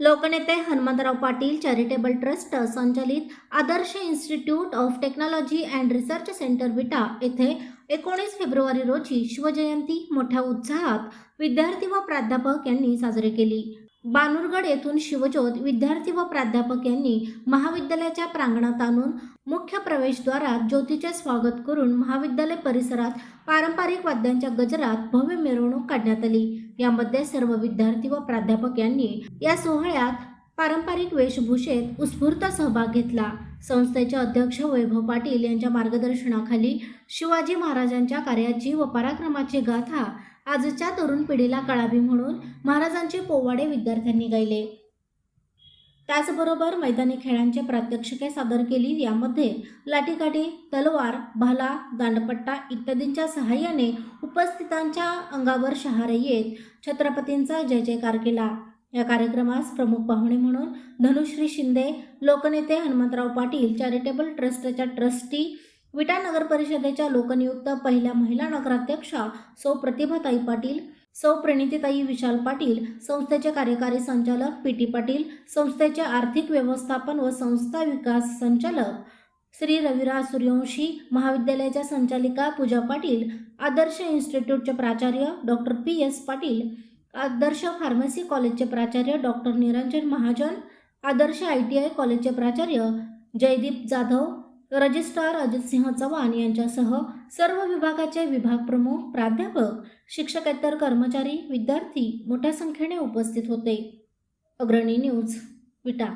लोकनेते Hanumantrao Patil charitable trust संचलित Adarsh institute of technology and research centre Vita येथे एकोणीस फेब्रुवारी रोजी शिवजयंती मोठ्या उत्साहात विद्यार्थी व प्राध्यापक यांनी साजरी केली. बानुरगड येथून शिवज्योत विद्यार्थी व प्राध्यापक यांनी महाविद्यालयाच्या प्रांगणात आणून मुख्य प्रवेशद्वारात ज्योतीचे स्वागत करून महाविद्यालय परिसरात पारंपरिक वाद्यांच्या गजरात भव्य मिरवणूक काढण्यात आली. यामध्ये सर्व विद्यार्थी व प्राध्यापक यांनी या सोहळ्यात पारंपरिक वेशभूषेत उत्स्फूर्त सहभाग घेतला. संस्थेचे अध्यक्ष वैभव पाटील यांच्या मार्गदर्शनाखाली शिवाजी महाराजांच्या कार्याची व पराक्रमाची गाथा आजच्या तरुण पिढीला कळावी म्हणून महाराजांचे पोवाडे विद्यार्थ्यांनी गायले. त्याचबरोबर मैदानी खेळांचे प्रात्यक्षिके सादर केली. यामध्ये लाठीकाठी तलवार भाला दांडपट्टा इत्यादींच्या सहाय्याने उपस्थितांच्या अंगावर शहारे येत छत्रपतींचा जय जयकार केला. या कार्यक्रमास प्रमुख पाहुणे म्हणून धनुश्री शिंदे लोकनेते हनुमंतराव पाटील चॅरिटेबल ट्रस्टच्या ट्रस्टी विटा नगर परिषदेच्या लोकनियुक्त पहिल्या महिला नगराध्यक्षा सौ प्रतिभाताई पाटील सौ प्रणितीताई विशाल पाटील संस्थेचे कार्यकारी संचालक पी टी पाटील संस्थेचे आर्थिक व्यवस्थापन व संस्था विकास संचालक श्री रविराज सूर्यवंशी महाविद्यालयाच्या संचालिका पूजा पाटील आदर्श इन्स्टिट्यूटचे प्राचार्य doctor P S Patil Adarsh pharmacy कॉलेजचे प्राचार्य doctor Niranjan Mahajan Adarsh I T I कॉलेजचे प्राचार्य जयदीप जाधव रजिस्ट्रार अजितसिंह चव्हाण यांच्यासह सर्व विभागाचे विभाग प्रमुख प्राध्यापक शिक्षकेतर कर्मचारी विद्यार्थी मोठ्या संख्येने उपस्थित होते. अग्रणी न्यूज विटा.